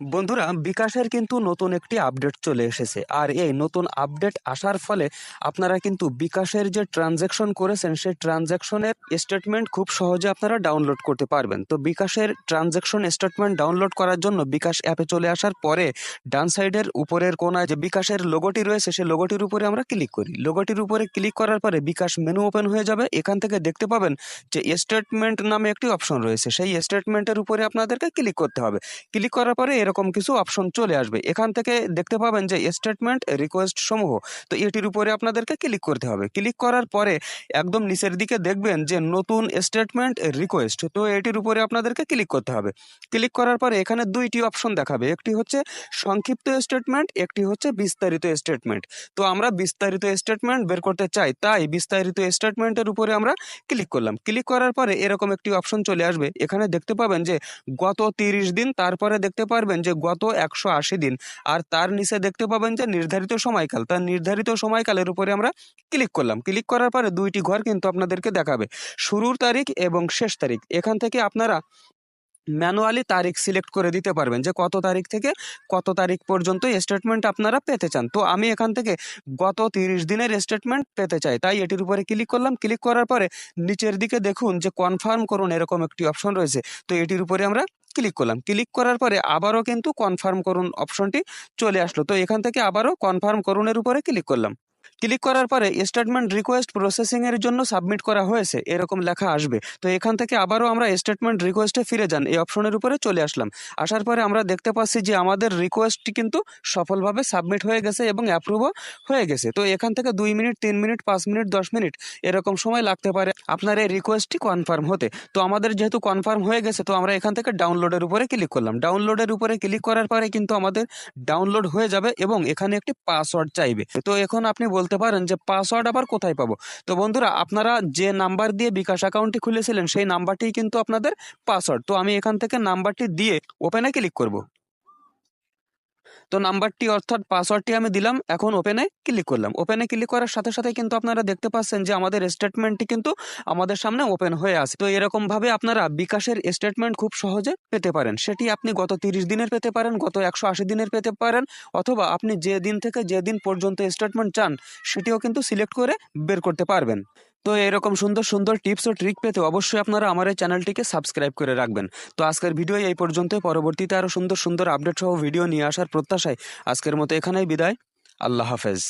বন্ধুরা, বিকাশের কিন্তু নতুন একটি আপডেট চলে এসেছে। আর এই নতুন আপডেট আসার ফলে আপনারা কিন্তু বিকাশের যে ট্রানজ্যাকশন করেছেন, সেই ট্রানজ্যাকশনের স্টেটমেন্ট খুব সহজে আপনারা ডাউনলোড করতে পারবেন। তো বিকাশের ট্রানজ্যাকশন স্টেটমেন্ট ডাউনলোড করার জন্য বিকাশ অ্যাপে চলে আসার পরে ডান সাইডের উপরের কোনায় যে বিকাশের লোগোটি রয়েছে, সেই লোগোটির উপরে আমরা ক্লিক করি। লোগোটির উপরে ক্লিক করার পরে বিকাশ মেনু ওপেন হয়ে যাবে। এখান থেকে দেখতে পাবেন যে স্টেটমেন্ট নামে একটি অপশন রয়েছে। সেই স্টেটমেন্টের উপরে আপনাদেরকে ক্লিক করতে হবে। ক্লিক করার পরে এরকম কিছু অপশন চলে আসবে। এখান থেকে দেখতে পাবেন যে স্টেটমেন্ট রিকোয়েস্ট সমূহ। তো এটির উপরে আপনাদেরকে ক্লিক করতে হবে। ক্লিক করার পরে একদম নিচের দিকে দেখবেন যে নতুন স্টেটমেন্ট রিকোয়েস্ট তো এটির উপরে আপনাদেরকে ক্লিক করতে হবে। ক্লিক করার পরে এখানে দুইটি অপশন দেখাবে। একটি হচ্ছে সংক্ষিপ্ত স্টেটমেন্ট একটি হচ্ছে বিস্তারিত স্টেটমেন্ট তো আমরা বিস্তারিত স্টেটমেন্ট বের করতে চাই, তাই বিস্তারিত স্টেটমেন্টের উপরে আমরা ক্লিক করলাম। ক্লিক করার পরে এরকম একটি অপশন চলে আসবে। এখানে দেখতে পাবেন যে গত তিরিশ দিন, তারপরে দেখতে পারবেন যে, গত একশো আশি দিন। আর তার নিচে দেখতে পাবেন যে, নির্ধারিত সময়কাল। তার নির্ধারিত সময়কালের উপরে আমরা ক্লিক করলাম। ক্লিক করার পরে দুইটি ঘর কিন্তু আপনাদেরকে দেখাবে। শুরুর তারিখ এবং শেষ তারিখ। এখান থেকে আপনারা ম্যানুয়ালি তারিখ সিলেক্ট করে দিতে পারবেন যে, কত তারিখ থেকে কত তারিখ পর্যন্ত স্টেটমেন্ট আপনারা পেতে চান। তো আমি এখান থেকে গত তিরিশ দিনের স্টেটমেন্ট পেতে চাই। তাই এটির উপরে ক্লিক করলাম। ক্লিক করার পরে নিচের দিকে দেখুন যে কনফার্ম করুন এরকম একটি অপশন রয়েছে। তো এটির উপরে আমরা ক্লিক করলাম। ক্লিক করার পরে আবারও কিন্তু কনফার্ম করুন অপশনটি চলে আসলো। তো এখান থেকে আবারও কনফার্ম করুনের উপরে ক্লিক করলাম। ক্লিক করার পরে স্টেটমেন্ট রিকোয়েস্ট প্রসেসিং এর জন্য সাবমিট করা হয়েছে, এরকম লেখা আসবে। তো এখান থেকে আবারও আমরা স্টেটমেন্ট রিকোয়েস্টে ফিরে যান, এই অপশনের উপরে চলে আসলাম। আসার পরে আমরা দেখতে পাচ্ছি যে আমাদের রিকোয়েস্টটি কিন্তু সফলভাবে সাবমিট হয়ে গেছে এবং অ্যাপ্রুভও হয়ে গেছে। তো এখান থেকে দুই মিনিট, তিন মিনিট, পাঁচ মিনিট, দশ মিনিট এরকম সময় লাগতে পারে আপনার এই রিকোয়েস্টটি কনফার্ম হতে। তো আমাদের যেহেতু কনফার্ম হয়ে গেছে, তো আমরা এখান থেকে ডাউনলোডের উপরে ক্লিক করলাম। ডাউনলোডের উপরে ক্লিক করার পরে কিন্তু আমাদের ডাউনলোড হয়ে যাবে এবং এখানে একটি পাসওয়ার্ড চাইবে। তো এখন আপনি বলতে পারেন যে পাসওয়ার্ড আবার কোথায় পাবো? তো বন্ধুরা, আপনারা যে নাম্বার দিয়ে বিকাশ অ্যাকাউন্টটি খুলেছিলেন, সেই নাম্বারটি কিন্তু আপনাদের পাসওয়ার্ড তো আমি এখান থেকে নাম্বারটি দিয়ে ওপেনে ক্লিক করব। তো নাম্বারটি অর্থাৎ পাসওয়ার্ডটি আমি দিলাম, এখন ওপেনে ক্লিক করলাম। ওপেনে ক্লিক করার সাথে সাথে কিন্তু আপনারা দেখতে পাচ্ছেন যে আমাদের স্টেটমেন্টটি কিন্তু আমাদের সামনে ওপেন হয়ে আছে। তো এরকম ভাবে আপনারা বিকাশের স্টেটমেন্ট খুব সহজে পেতে পারেন। সেটি আপনি গত তিরিশ দিনের পেতে পারেন, গত একশো আশি দিনের পেতে পারেন, অথবা আপনি যে দিন থেকে যে দিন পর্যন্ত স্টেটমেন্ট চান, সেটিও কিন্তু সিলেক্ট করে বের করতে পারবেন। তো এরকম সুন্দর সুন্দর টিপস ও ট্রিক পেতে অবশ্যই আপনারা আমার এই চ্যানেলটিকে সাবস্ক্রাইব করে রাখবেন। তো আজকের ভিডিও এই পর্যন্ত পরবর্তীতে আরও সুন্দর সুন্দর আপডেট সহ ভিডিও নিয়ে আসার প্রত্যাশায় আজকের মতো এখানেই বিদায়। আল্লাহ হাফেজ।